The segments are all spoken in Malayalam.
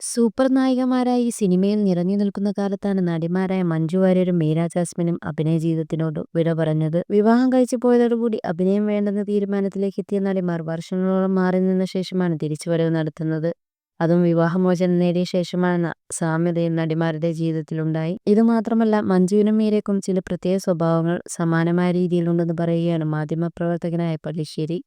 സൂപ്പർ നായികമാരായി സിനിമയിൽ നിറഞ്ഞു നിൽക്കുന്ന കാലത്താണ് നടിമാരായ മഞ്ജു വാര്യരും മീര ജാസ്മിനും അഭിനയ ജീവിതത്തിനോട് വിട പറഞ്ഞത്. വിവാഹം കഴിച്ചു പോയതോടുകൂടി അഭിനയം വേണ്ടെന്ന തീരുമാനത്തിലേക്ക് എത്തിയ നടിമാർ വർഷങ്ങളോളം മാറി നിന്ന ശേഷമാണ് തിരിച്ചുവരവ് നടത്തുന്നത്. അതും വിവാഹമോചനം നേടിയ ശേഷമാണ് സാമ്യതയും നടിമാരുടെ ജീവിതത്തിലുണ്ടായി. ഇത് മാത്രമല്ല മഞ്ജുവിനും മീരയ്ക്കും ചില പ്രത്യേക സ്വഭാവങ്ങൾ സമാനമായ രീതിയിലുണ്ടെന്ന് പറയുകയാണ് മാധ്യമപ്രവർത്തകനായ പള്ളിശ്ശേരി.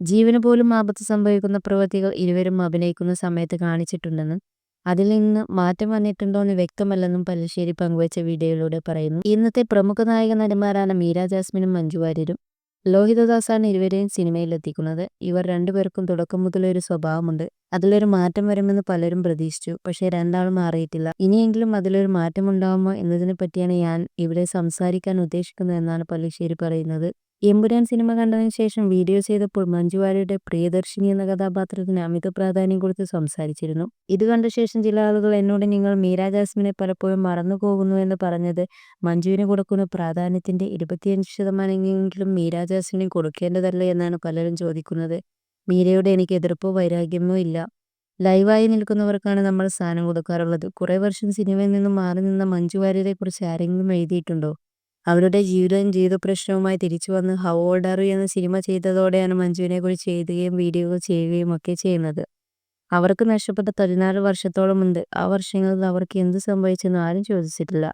ജീവന് പോലും ആപത്ത് സംഭവിക്കുന്ന പ്രവൃത്തികൾ ഇരുവരും അഭിനയിക്കുന്ന സമയത്ത് കാണിച്ചിട്ടുണ്ടെന്നും അതിൽ നിന്ന് മാറ്റം വന്നിട്ടുണ്ടോ എന്ന് വ്യക്തമല്ലെന്നും പല്ലശ്ശേരി പങ്കുവച്ച വീഡിയോയിലൂടെ പറയുന്നു. ഇന്നത്തെ പ്രമുഖ നായക നടിമാരാണ് മീര ജാസ്മിനും മഞ്ജു വാര്യരും. ലോഹിതദാസാണ് ഇരുവരെയും സിനിമയിലെത്തിക്കുന്നത് ഇവർ രണ്ടുപേർക്കും തുടക്കം മുതലേ ഒരു സ്വഭാവമുണ്ട്. അതിലൊരു മാറ്റം വരുമെന്ന് പലരും പ്രതീക്ഷിച്ചു. പക്ഷേ രണ്ടാളും മാറിയിട്ടില്ല. ഇനിയെങ്കിലും അതിലൊരു മാറ്റം ഉണ്ടാവുമോ എന്നതിനെ പറ്റിയാണ് ഞാൻ ഇവിടെ സംസാരിക്കാൻ ഉദ്ദേശിക്കുന്നത് എന്നാണ് പല്ലശ്ശേരി പറയുന്നത്. എമ്പുരാൻ സിനിമ കണ്ടതിന് ശേഷം വീഡിയോ ചെയ്തപ്പോൾ മഞ്ജു വാര്യരുടെ പ്രിയദർശിനി എന്ന കഥാപാത്രത്തിന് അമിത പ്രാധാന്യം കൊടുത്ത് സംസാരിച്ചിരുന്നു. ഇത് കണ്ട ശേഷം ചില ആളുകൾ എന്നോട് നിങ്ങൾ മീര ജാസ്മിനെ പലപ്പോഴും മറന്നു പോകുന്നു എന്ന് പറഞ്ഞത് മഞ്ജുവിന് കൊടുക്കുന്ന പ്രാധാന്യത്തിന്റെ ഇരുപത്തിയഞ്ച് ശതമാനമെങ്കിലും മീര ജാസ്മിന് കൊടുക്കേണ്ടതല്ലേ എന്നാണ് പലരും ചോദിക്കുന്നത്. മീരയോട് എനിക്ക് എതിർപ്പോ വൈരാഗ്യമോ ഇല്ല. ലൈവായി നിൽക്കുന്നവർക്കാണ് നമ്മൾ സ്ഥാനം കൊടുക്കാറുള്ളത്. കുറെ വർഷം സിനിമയിൽ നിന്ന് മാറി നിന്ന മഞ്ജു വാര്യരെ കുറിച്ച് ആരെങ്കിലും എഴുതിയിട്ടുണ്ടോ? അവരുടെ ജീവിതവും ജീവിത പ്രശ്നവുമായി തിരിച്ചു വന്ന് ഹൗ ഓൾഡർ എന്ന സിനിമ ചെയ്തതോടെയാണ് മഞ്ജുവിനെ കുറിച്ച് ചെയ്യുകയും വീഡിയോകൾ ചെയ്യുകയും ഒക്കെ ചെയ്യുന്നത്. അവർക്ക് നഷ്ടപ്പെട്ട പതിനാല് വർഷത്തോളം ഉണ്ട് ആ വർഷങ്ങളിൽ അവർക്ക് എന്ത് സംഭവിച്ചെന്ന് ആരും ചോദിച്ചിട്ടില്ല.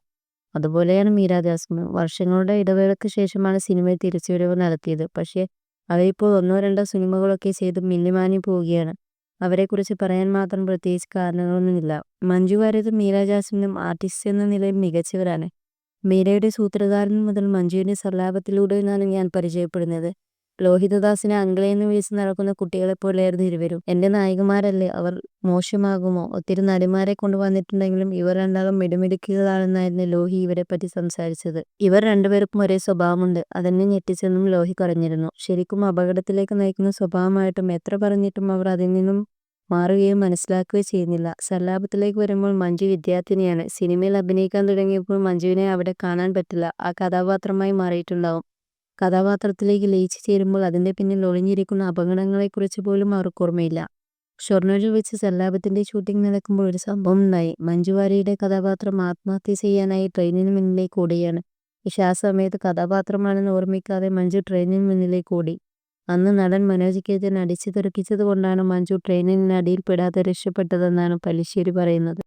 അതുപോലെയാണ് മീരാദാസും. വർഷങ്ങളുടെ ഇടവേളയ്ക്ക് ശേഷമാണ് സിനിമയിൽ തിരിച്ചുവരവ് നടത്തിയത്. പക്ഷേ അവരിപ്പോൾ ഒന്നോ രണ്ടോ സിനിമകളൊക്കെ ചെയ്ത് മിന്നിമാനി പോവുകയാണ്. അവരെക്കുറിച്ച് പറയാൻ മാത്രം പ്രത്യേകിച്ച് കാരണങ്ങളൊന്നുമില്ല. മഞ്ജു വാര്യതും മീര ജാസ്മിനും ആർട്ടിസ്റ്റ് എന്ന നിലയിൽ മികച്ചവരാണ്. മീരയുടെ സൂത്രധാരൻ മുതൽ മഞ്ജുവിന്റെ സല്ലാപത്തിലൂടെയാണ് ഞാൻ പരിചയപ്പെടുന്നത്. ലോഹിതദാസിനെ അങ്കിളെന്ന് വിളിച്ച് നടക്കുന്ന കുട്ടികളെ പോലെയായിരുന്നു ഇരുവരും. എന്റെ നായികമാരല്ലേ? അവർ മോശമാകുമോ? ഒത്തിരി നടിമാരെ കൊണ്ടുവന്നിട്ടുണ്ടെങ്കിലും ഇവർ രണ്ടാളും മിടുമിടുക്കുകളാണെന്നായിരുന്നു ലോഹി ഇവരെ പറ്റി സംസാരിച്ചത്. ഇവർ രണ്ടുപേർക്കും ഒരേ സ്വഭാവമുണ്ട്. അതെന്നെ ഞെട്ടിച്ചെന്നും ലോഹി പറഞ്ഞിരുന്നു ശരിക്കും അപകടത്തിലേക്ക് നയിക്കുന്ന സ്വഭാവമായിട്ടും എത്ര പറഞ്ഞിട്ടും അവർ അതിൽ നിന്നും മാറുകയും മനസ്സിലാക്കുകയും ചെയ്യുന്നില്ല. സല്ലാപത്തിലേക്ക് വരുമ്പോൾ മഞ്ജു വിദ്യാർത്ഥിനിയാണ്. സിനിമയിൽ അഭിനയിക്കാൻ തുടങ്ങിയപ്പോൾ മഞ്ജുവിനെ അവിടെ കാണാൻ പറ്റില്ല. ആ കഥാപാത്രമായി മാറിയിട്ടുണ്ടാവും. കഥാപാത്രത്തിലേക്ക് ലയിച്ചു ചേരുമ്പോൾ അതിന്റെ പിന്നിൽ ഒളിഞ്ഞിരിക്കുന്ന അപകടങ്ങളെക്കുറിച്ച് പോലും അവർക്ക് ഓർമ്മയില്ല. ഷൊർണൂരിൽ വെച്ച് സല്ലാപത്തിന്റെ ഷൂട്ടിംഗ് നടക്കുമ്പോൾ ഒരു സംഭവം ഉണ്ടായി. മഞ്ജു വാര്യയുടെ കഥാപാത്രം ആത്മഹത്യ ചെയ്യാനായി ട്രെയിനിന് മുന്നിലേക്ക് ഓടുകയാണ്. പക്ഷേ ആ സമയത്ത് കഥാപാത്രമാണെന്ന് ഓർമ്മിക്കാതെ മഞ്ജു ട്രെയിനിന് മുന്നിലേക്ക് ഓടി. അന്ന് നടൻ മനോജ് കേജൻ അടിച്ചു തെറിപ്പിച്ചത് കൊണ്ടാണ് മഞ്ജു ട്രെയിനിനടിയിൽപ്പെടാതെ രക്ഷപ്പെട്ടതെന്നാണ് പല്ലിശ്ശേരി പറയുന്നത്.